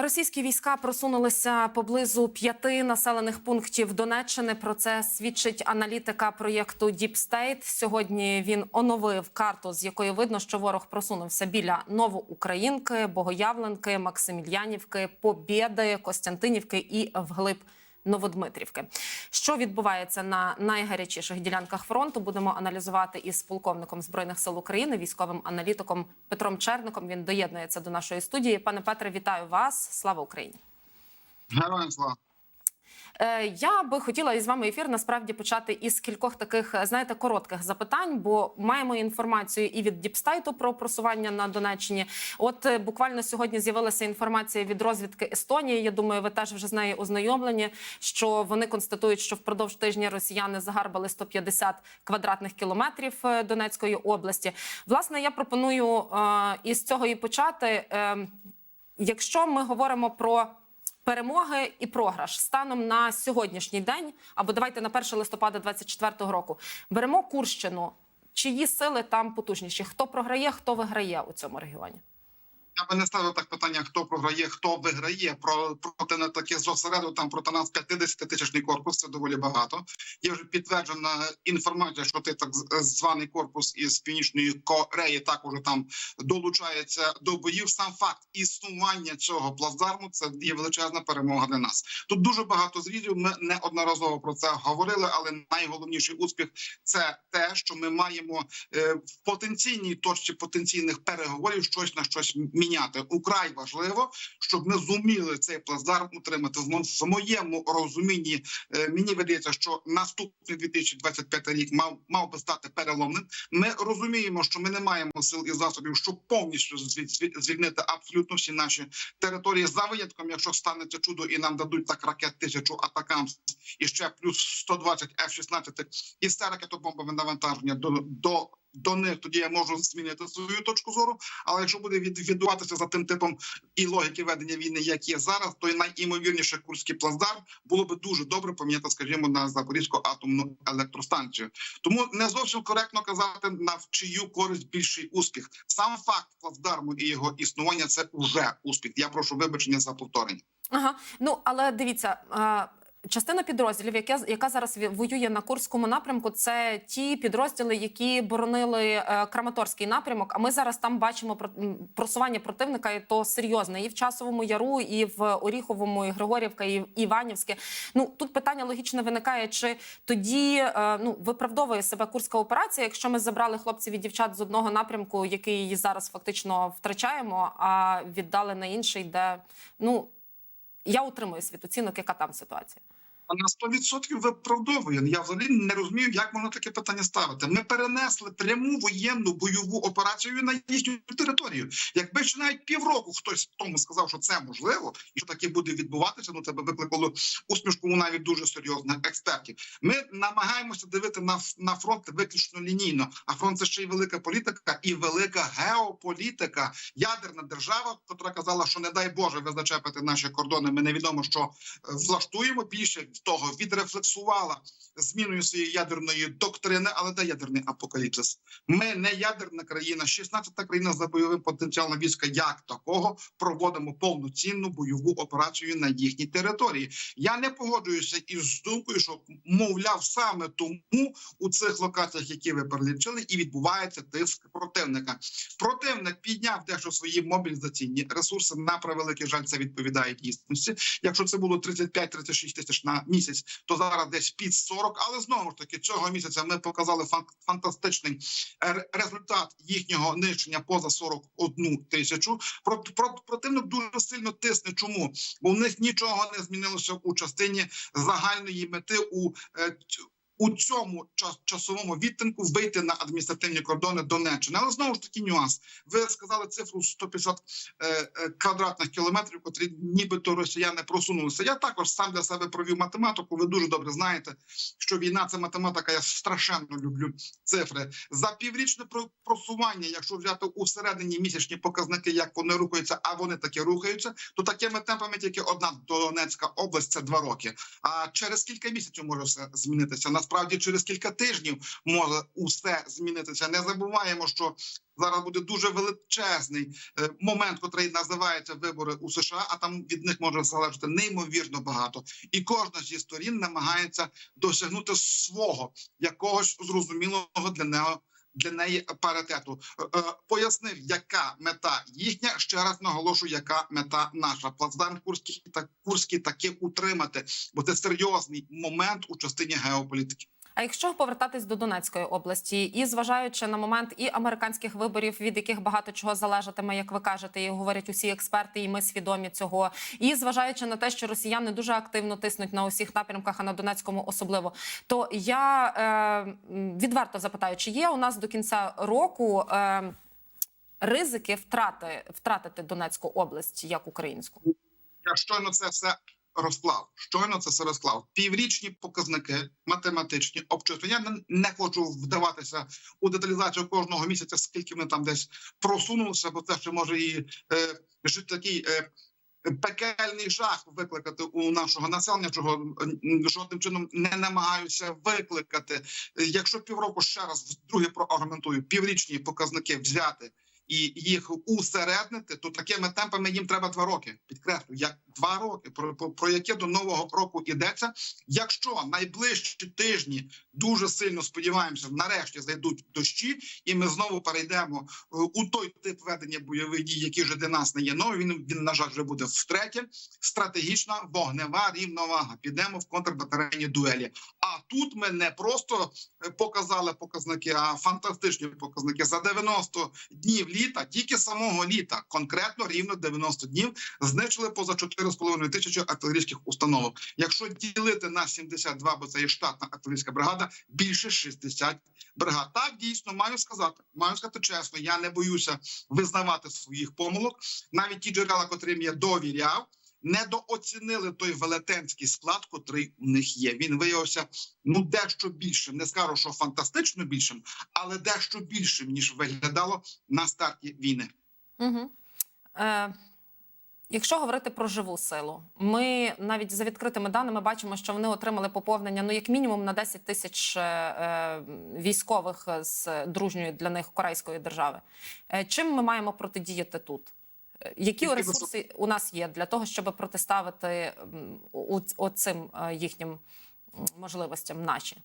Російські війська просунулися поблизу п'яти населених пунктів Донеччини. Про це свідчить аналітика проєкту Deep State. Сьогодні він оновив карту, з якої видно, що ворог просунувся біля Новоукраїнки, Богоявленки, Максимільянівки, Побєди, Костянтинівки і вглиб Новодмитрівки. Що відбувається на найгарячіших ділянках фронту? Будемо аналізувати із полковником збройних сил України, військовим аналітиком Петром Черником. Він доєднується до нашої студії. Пане Петре, вітаю вас! Слава Україні! Героям слава. Е, Я би хотіла із вами ефір насправді почати із кількох таких, е, знаєте, коротких запитань, бо маємо інформацію і від Діпстайту про просування на Донеччині. От е, буквально сьогодні з'явилася інформація від розвідки Естонії. Я думаю, ви теж вже з нею ознайомлені. Що вони констатують, що впродовж тижня росіяни загарбали 150 квадратних кілометрів Донецької області. Власне, я пропоную із цього і почати. Е, Якщо ми говоримо про перемоги і програш станом на сьогоднішній день, або давайте на 1 листопада 2024 року, беремо Курщину. Чиї сили там потужніші? Хто програє, хто виграє у цьому регіоні? Я би не ставив так питання, хто програє, хто виграє. Про проти не таке зосереду там проти нас 50 тисячний корпус. Це доволі багато. Є вже підтверджена інформація, що ти так званий корпус із північної Кореї також там долучається до боїв. Сам факт існування цього плацдарму це є величезна перемога для нас. Тут дуже багато зрізів. Ми неодноразово про це говорили, але найголовніший успіх це те, що ми маємо е, в потенційній точці потенційних переговорів щось на щось міняти. Украй важливо, щоб ми зуміли цей плацдарм утримати. В моєму розумінні е, мені видається, що наступний 2025 рік мав мав би стати переломним. Ми розуміємо, що ми не маємо сил і засобів, щоб повністю звіль- звіль- звільнити абсолютно всі наші території за винятком, якщо станеться чудо, і нам дадуть так ракет тисячу атакамс і ще плюс 120 F-16 і все ракетобомбове навантаження до, до, до них, тоді я можу змінити свою точку зору. Але якщо буде від, відбуватися за тим типом і логіки ведення війни, як є зараз, то найімовірніше курський плацдарм було би дуже добре поміняти, скажімо, на Запорізьку атомну електростанцію. Тому не зовсім коректно казати на чию користь більший успіх. Сам факт плацдарму і його існування це вже успіх. Я прошу вибачення за повторення. Ага, ну але дивіться. Частина підрозділів, яка, яка зараз воює на Курському напрямку, це ті підрозділи, які боронили е, Краматорський напрямок. А ми зараз там бачимо просування противника, і то серйозне і в часовому яру, і в Оріховому, і Григорівка, і Іванівське. Ну тут питання логічно виникає: чи тоді е, ну виправдовує себе курська операція, якщо ми забрали хлопців і дівчат з одного напрямку, який зараз фактично втрачаємо, а віддали на інший, де ну. Я утримую світ оцінок, яка там ситуація. На 100% виправдовує. Я взагалі не розумію, як можна таке питання ставити. Ми перенесли пряму воєнну бойову операцію на їхню територію. Якби ще навіть півроку хтось тому сказав, що це можливо, і що таке буде відбуватися, ну це би викликало усмішку у навіть дуже серйозних експертів. Ми намагаємося дивити на, на фронт виключно лінійно. А фронт це ще й велика політика і велика геополітика. Ядерна держава, котра казала, що не дай Боже, ви зачепите наші кордони. Ми невідомо що е, влаштуємо більше того, відрефлексувала зміною своєї ядерної доктрини, але де ядерний апокаліпсис? Ми не ядерна країна, 16-та країна за бойовим потенціалом війська. Як такого проводимо повноцінну бойову операцію на їхній території? Я не погоджуюся із думкою, що мовляв саме тому у цих локаціях, які ви перелічили, і відбувається тиск противника. Противник підняв дещо свої мобілізаційні ресурси. На превеликий жаль, це відповідає дійсності. Якщо це було 35-36 тисяч на місяць, то зараз десь під 40. Але знову ж таки, цього місяця ми показали фан- фантастичний е, результат їхнього нищення поза 41 тисячу. Про, про, противник дуже сильно тисне. Чому? Бо в них нічого не змінилося у частині загальної мети у. У цьому час часовому відтинку вийти на адміністративні кордони Донеччини, але знову ж таки нюанс. Ви сказали цифру 150 е, е, квадратних кілометрів, котрі нібито росіяни просунулися. Я також сам для себе провів математику. Ви дуже добре знаєте, що війна це математика. Я страшенно люблю цифри за піврічне просування. Якщо взяти у середині місячні показники, як вони рухаються, а вони таки рухаються, то такими темпами тільки одна Донецька область це два роки. А через кілька місяців може все змінитися. На насправді через кілька тижнів може усе змінитися. Не забуваємо, що зараз буде дуже величезний е, момент, котрий називається вибори у США, а там від них може залежати неймовірно багато, і кожна зі сторін намагається досягнути свого якогось зрозумілого для нього. Для неї паритету Е, е, пояснив, яка мета їхня. Ще раз наголошую, яка мета наша. Плацдарм Курський та Курський таки утримати, бо це серйозний момент у частині геополітики. А якщо повертатись до Донецької області, і зважаючи на момент і американських виборів, від яких багато чого залежатиме, як ви кажете, і говорять усі експерти, і ми свідомі цього, і зважаючи на те, що росіяни дуже активно тиснуть на усіх напрямках, а на Донецькому особливо, то я е, відверто запитаю, чи є у нас до кінця року е, ризики втрати втратити Донецьку область як українську? Я щойно це все розклав. Щойно це все розклав. Піврічні показники, математичні обчислення. Я не- хочу вдаватися у деталізацію кожного місяця, скільки ми там десь просунулися, бо це ще може і е, жит- такий. Е, Пекельний жах викликати у нашого населення, чого жодним чином не намагаюся викликати. Якщо півроку ще раз вдруге проаргументую, піврічні показники взяти і їх усереднити, то такими темпами їм треба два роки. Підкреслю, як два роки, про, про, про яке до нового року йдеться. Якщо найближчі тижні дуже сильно сподіваємося, нарешті зайдуть дощі, і ми знову перейдемо е, у той тип ведення бойових дій, який вже для нас не є новий. Він він на жаль вже буде втретє. Стратегічна вогнева рівновага. Підемо в контрбатарейні дуелі. А тут ми не просто е, показали показники, а фантастичні показники за 90 днів літа, тільки самого літа, конкретно рівно 90 днів, знищили поза 4,5 тисячі артилерійських установок. Якщо ділити на 72, бо це є штатна артилерійська бригада, більше 60 бригад. Так дійсно маю сказати, маю сказати чесно. Я не боюся визнавати своїх помилок. Навіть ті джерела, котрим я довіряв. Недооцінили той велетенський склад, котрий у них є. Він виявився ну дещо більшим. Не скажу, що фантастично більшим, але дещо більшим ніж виглядало на старті війни. Угу. Е, якщо говорити про живу силу, ми навіть за відкритими даними бачимо, що вони отримали поповнення ну як мінімум на 10 тисяч е, е, військових з дружньої для них корейської держави. Е, чим ми маємо протидіяти тут? Які ресурси у нас є для того, щоб протиставити оцим е, їхнім можливостям наші?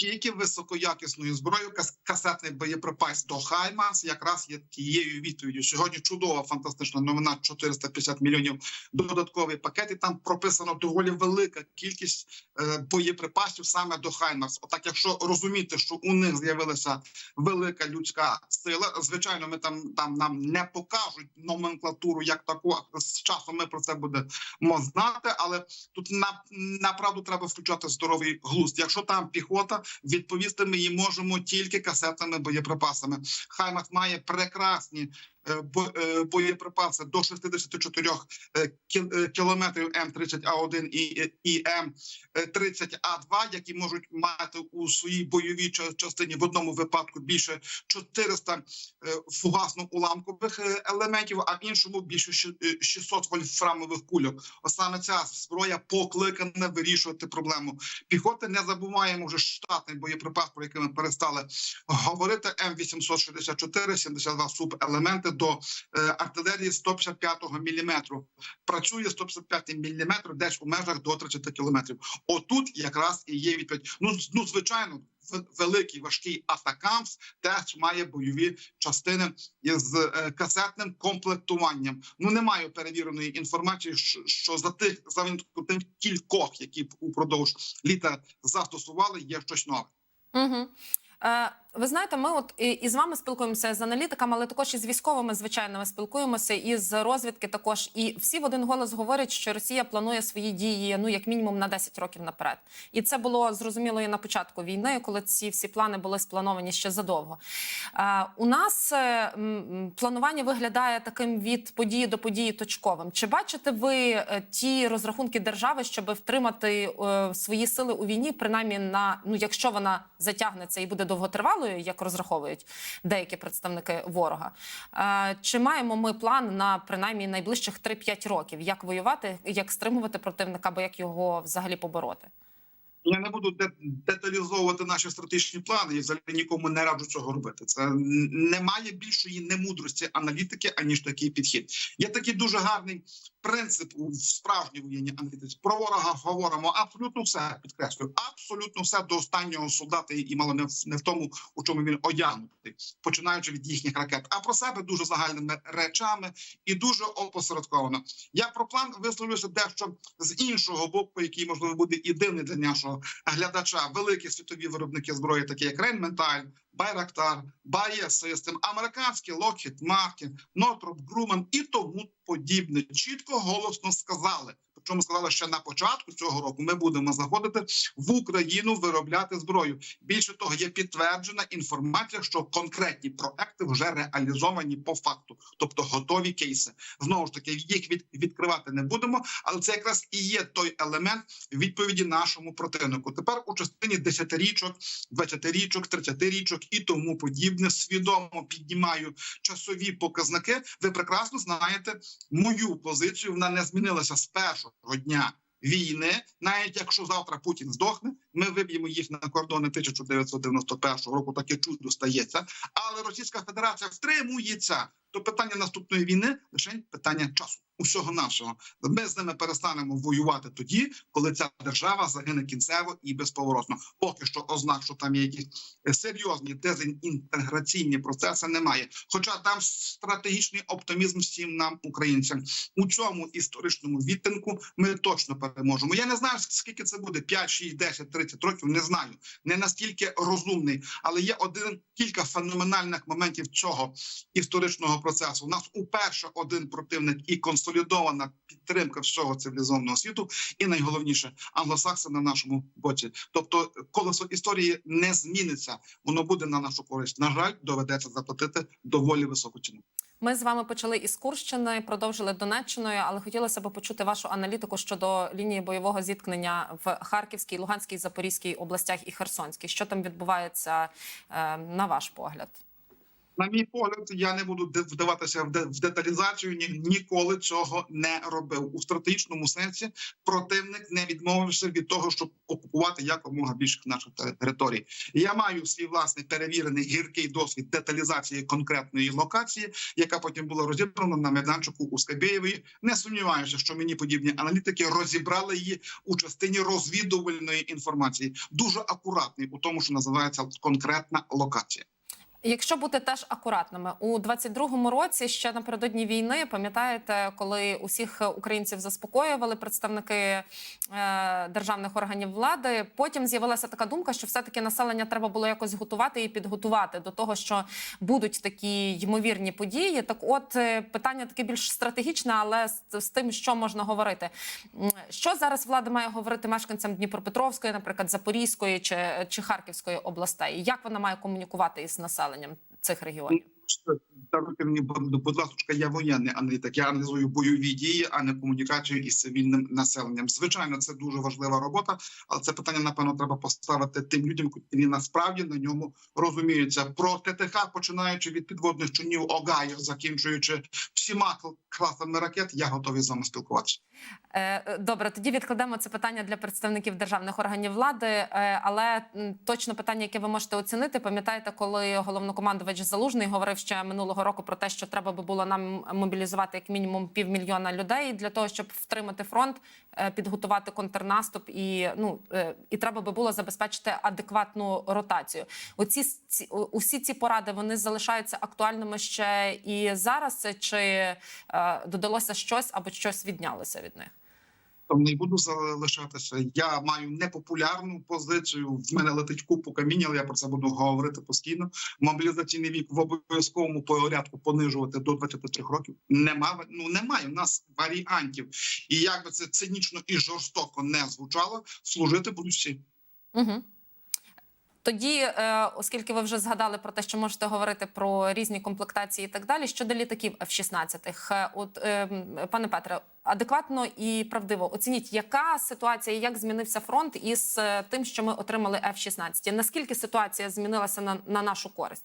Тільки високоякісною зброєю кас- касетний боєприпас до Хаймарс якраз є тією відповіддю. Сьогодні чудова фантастична новина. 450 мільйонів додатковий пакет. І там прописано доволі велика кількість е, боєприпасів саме до Хаймарс. Отак, якщо розуміти, що у них з'явилася велика людська сила, звичайно, ми там там нам не покажуть номенклатуру як таку. З часом ми про це будемо знати, але тут на направду треба включати здоровий глузд. Якщо там піхота, відповісти ми їм можемо тільки касетними боєприпасами. Хаймах має прекрасні боєприпаси до 64 е, кіл- е, кілометрів М30А1 і, і М30А2, які можуть мати у своїй бойовій частині в одному випадку більше 400 е, фугасно-уламкових е, елементів, а в іншому більше щ- е, 600 вольфрамових кульок. Саме ця зброя покликана вирішувати проблему піхоти. Не забуваємо вже штатний боєприпас, про який ми перестали говорити. М864, 72 субелементи до е, артилерії 155 міліметру. Працює 155 міліметр десь у межах до 30 кілометрів. Отут якраз і є відповідь. Ну, з- ну звичайно. Великий важкий атакамс теж має бойові частини із е, касетним комплектуванням. Ну не маю перевіреної інформації, що за тих за тих кількох, які упродовж літа застосували, є щось нове. Угу. Ви знаєте, ми от і, з вами спілкуємося з аналітиками, але також і з військовими, звичайно, ми спілкуємося і з розвідки також. І всі в один голос говорять, що Росія планує свої дії ну як мінімум на 10 років наперед. І це було зрозуміло і на початку війни, коли ці всі плани були сплановані ще задовго. Е, у нас е, планування виглядає таким від події до події точковим. Чи бачите ви е, ті розрахунки держави, щоб втримати е, свої сили у війні, принаймні на ну, якщо вона затягнеться і буде довготривалою, як розраховують деякі представники ворога? Е, Чи маємо ми план на принаймні найближчих 3-5 років, як воювати, як стримувати противника, або як його взагалі побороти? Я не буду деталізовувати наші стратегічні плани. Я взагалі нікому не раджу цього робити. Це немає більшої немудрості аналітики, аніж такий підхід. Є такий дуже гарний принцип у справжній воєнній аналітиці. Про ворога говоримо абсолютно все. Підкреслюю, абсолютно все до останнього солдата і мало не в, тому, у чому він одягнутий, починаючи від їхніх ракет, а про себе дуже загальними речами і дуже опосередковано. Я про план висловлюся дещо з іншого боку, який можливо буде і дивний для нашого глядача. Великі світові виробники зброї, такі як Рейнменталь, Байрактар, Бає Систем, американські Локхід Мартін, Нортроп Грумен і тому подібне. Чітко голосно сказали. Причому сказали, що на початку цього року ми будемо заходити в Україну виробляти зброю. Більше того, є підтверджена інформація, що конкретні проекти вже реалізовані по факту, тобто готові кейси. Знову ж таки, їх від, відкривати не будемо, але це якраз і є той елемент відповіді нашому противнику. Тепер у частині десятирічок, двадцятирічок, тридцятирічок відсоток і тому подібне. Свідомо піднімаю часові показники. Ви прекрасно знаєте мою позицію. Вона не змінилася з першого дня. Війни, навіть якщо завтра Путін здохне, ми виб'ємо їх на кордони 1991 року. Таке чудо стається, але Російська Федерація втримується то питання наступної війни лише питання часу. Усього нашого ми з ними перестанемо воювати тоді, коли ця держава загине кінцево і безповоротно. Поки що ознак, що там є якісь серйозні дезінтеграційні процеси, немає. Хоча там стратегічний оптимізм всім нам, українцям, у цьому історичному відтинку ми точно переможемо. Я не знаю скільки це буде: 5, 6, 10, 30 років. Не знаю. Не настільки розумний, але є один кілька феноменальних моментів цього історичного процесу. У нас уперше один противник і консолідована підтримка всього цивілізованого світу, і найголовніше англосакси на нашому боці. Тобто, колесо історії не зміниться, воно буде на нашу користь. На жаль, доведеться заплатити доволі високу ціну. Ми з вами почали із Курщини, продовжили Донеччиною, але хотілося б почути вашу аналітику щодо лінії бойового зіткнення в Харківській, Луганській, Запорізькій областях і Херсонській. Що там відбувається е, на ваш погляд? На мій погляд, я не буду вдаватися в де- в деталізацію. Ні, ніколи цього не робив у стратегічному сенсі. Противник не відмовився від того, щоб окупувати якомога більше наших те- територій. Я маю свій власний перевірений гіркий досвід деталізації конкретної локації, яка потім була розібрана на майданчику у Скабєєвої. Не сумніваюся, що мені подібні аналітики розібрали її у частині розвідувальної інформації. Дуже акуратний у тому, що називається конкретна локація. Якщо бути теж акуратними у 22-му році, ще напередодні війни, пам'ятаєте, коли усіх українців заспокоювали представники е, державних органів влади, потім з'явилася така думка, що все-таки населення треба було якось готувати і підготувати до того, що будуть такі ймовірні події. Так, от е, питання таке більш стратегічне, але з, з тим, що можна говорити. Що зараз влада має говорити мешканцям Дніпропетровської, наприклад, Запорізької чи, чи Харківської областей? Як вона має комунікувати із населенням цих регіонів? Даруйте мені, будь будь ласка, я воєнний аналітик. Я аналізую бойові дії, а не комунікацію із цивільним населенням. Звичайно, це дуже важлива робота, але це питання напевно треба поставити тим людям, які насправді на ньому розуміються. Про ТТХ, починаючи від підводних човнів Огайо, закінчуючи всіма класами ракет, я готовий з вами спілкуватися. Е, Добре, тоді відкладемо це питання для представників державних органів влади. е, Але точно питання, яке ви можете оцінити, пам'ятаєте, коли головнокомандувач Залужний говорив ще минулого року про те, що треба би було нам мобілізувати як мінімум півмільйона людей для того, щоб втримати фронт, е, підготувати контрнаступ і ну е, і треба би було забезпечити адекватну ротацію. Оці ці усі ці поради вони залишаються актуальними ще і зараз. Чи е, додалося щось або щось віднялося від них? Тому не буду залишатися. Я маю непопулярну позицію. В мене летить купу каміння, але я про це буду говорити постійно. Мобілізаційний вік в обов'язковому порядку понижувати до 23 років. Нема ну немає в нас варіантів. І як би це цинічно і жорстоко не звучало, служити будуть всі. Угу. Тоді, е, оскільки ви вже згадали про те, що можете говорити про різні комплектації і так далі, щодо літаків F-16, е, от е, пане Петре, адекватно і правдиво оцініть, яка ситуація, як змінився фронт із е, тим, що ми отримали F-16? Наскільки ситуація змінилася на, на нашу користь?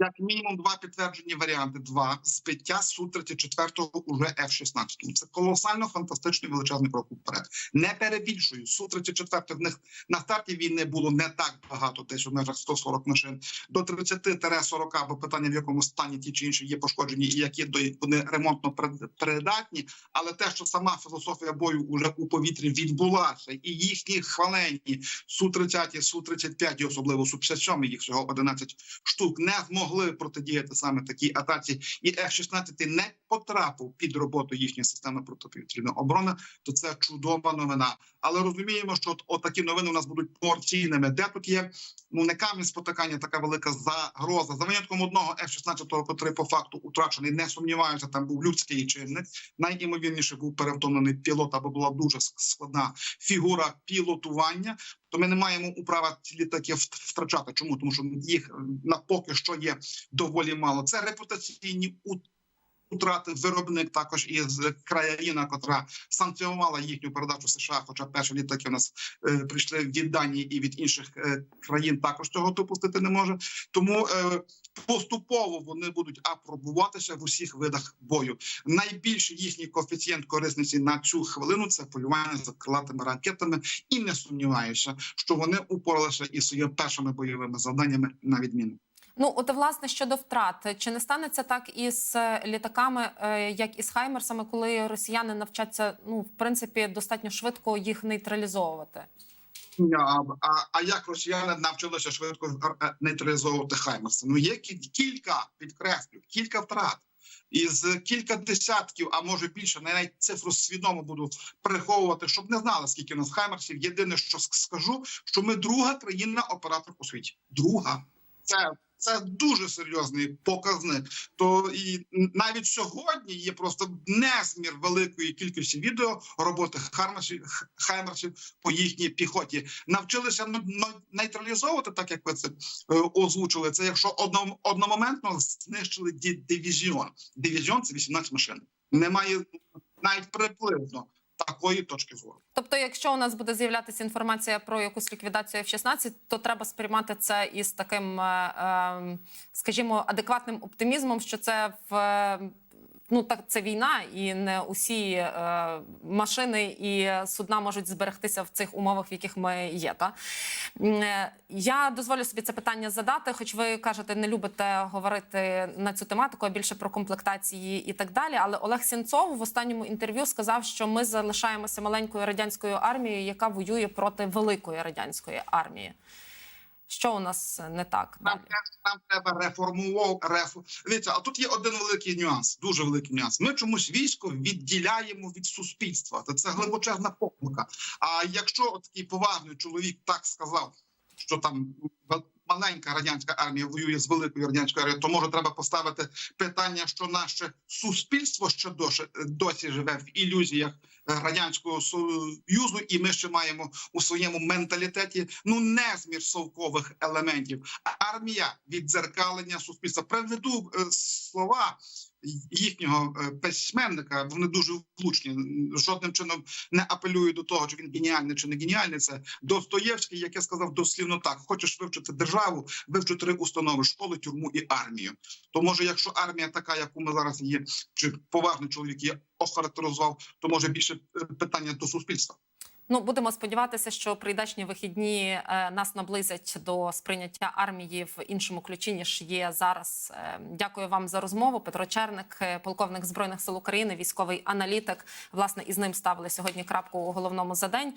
Як мінімум два підтверджені варіанти. Два збиття су 34 уже F-16. Це колосально фантастичний величезний крок вперед. Не перебільшую. Су 34 в них на старті війни було не так багато, десь у межах 140 машин. До 30-40, бо питання в якому стані ті чи інші є пошкоджені, і які до вони ремонтно прид- придатні. Але те, що сама філософія бою уже у повітрі відбулася, і їхні хвалені су 30 су 35 і особливо су 57 їх всього 11 штук не змогли протидіяти саме такій атаці, і F-16 не потрапив під роботу їхньої системи протиповітряної оборони, то це чудова новина. Але розуміємо, що от, от такі новини у нас будуть порційними. Де тут є ну не камінь спотикання, така велика загроза. За винятком одного F-16, котрий по факту утрачений, не сумніваюся, там був людський чинник. Найімовірніше був перевтомлений пілот або була дуже складна фігура пілотування. То ми не маємо управа ці літаки втрачати. Чому тому, що їх е, на поки що є доволі мало. Це репутаційні утрати. Виробник також із країна, котра санкціонувала їхню передачу США. Хоча перші літаки у нас е, прийшли від Данії і від інших е, країн, також цього допустити не може. Тому е, поступово вони будуть апробуватися в усіх видах бою. Найбільший їхній коефіцієнт корисності на цю хвилину це полювання за крилатими ракетами, і не сумніваюся, що вони упоралися із своїми першими бойовими завданнями на відміну. Ну, от власне щодо втрат, чи не станеться так із е, літаками, е, як і з Хаймерсами, коли росіяни навчаться ну в принципі достатньо швидко їх нейтралізовувати? А, а, а як росіяни навчилися швидко е, нейтралізовувати Хаймерси? Ну є кі- кілька підкреслю, кілька втрат. Із кілька десятків, а може більше, навіть цифру свідомо буду приховувати, щоб не знали, скільки у нас хаймерсів. Єдине, що скажу, що ми друга країна оператор у світі. Друга це, це дуже серйозний показник. То і навіть сьогодні є просто незмір великої кількості відео роботи Хармерсів, хаймерсів по їхній піхоті. Навчилися нейтралізовувати, так як ви це е, озвучили. Це якщо одном, одномоментно знищили дивізіон. Дивізіон це 18 машин. Немає навіть приблизно такої точки зору. Тобто, якщо у нас буде з'являтися інформація про якусь ліквідацію F-16, то треба сприймати це із таким, е, е, скажімо, адекватним оптимізмом, що це в. Ну так, це війна, і не усі е, машини і судна можуть зберегтися в цих умовах, в яких ми є. Та е, я дозволю собі це питання задати, хоч ви кажете, не любите говорити на цю тематику, а більше про комплектації і так далі. Але Олег Сінцов в останньому інтерв'ю сказав, що ми залишаємося маленькою радянською армією, яка воює проти великої радянської армії. Що у нас не так Нам, далі? нам треба реформувати. Рефу... Дивіться, а тут є один великий нюанс, дуже великий нюанс. Ми чомусь військо відділяємо від суспільства. Та Це глибочезна помилка. А якщо от такий поважний чоловік так сказав, що там маленька радянська армія воює з великою радянською армією, то може треба поставити питання, що наше суспільство ще досі, досі живе в ілюзіях радянського союзу, і ми ще маємо у своєму менталітеті ну незмір совкових елементів. Армія віддзеркалення суспільства. Приведу е, слова їхнього е, письменника. Вони дуже влучні. Жодним чином не апелюю до того, чи він геніальний чи не геніальний. Це Достоєвський, яке сказав дослівно так: хочеш вивчити державу, вивчи три установи: школи, тюрму і армію. То може, якщо армія така, яку ми зараз є, чи поважний чоловік є охарактеризував, то може більше е, питання до суспільства. Ну будемо сподіватися, що прийдешні вихідні е, нас наблизять до сприйняття армії в іншому ключі ніж є зараз. Е, дякую вам за розмову. Петро Черник, полковник збройних сил України, військовий аналітик. Власне, із ним ставили сьогодні крапку у головному за день.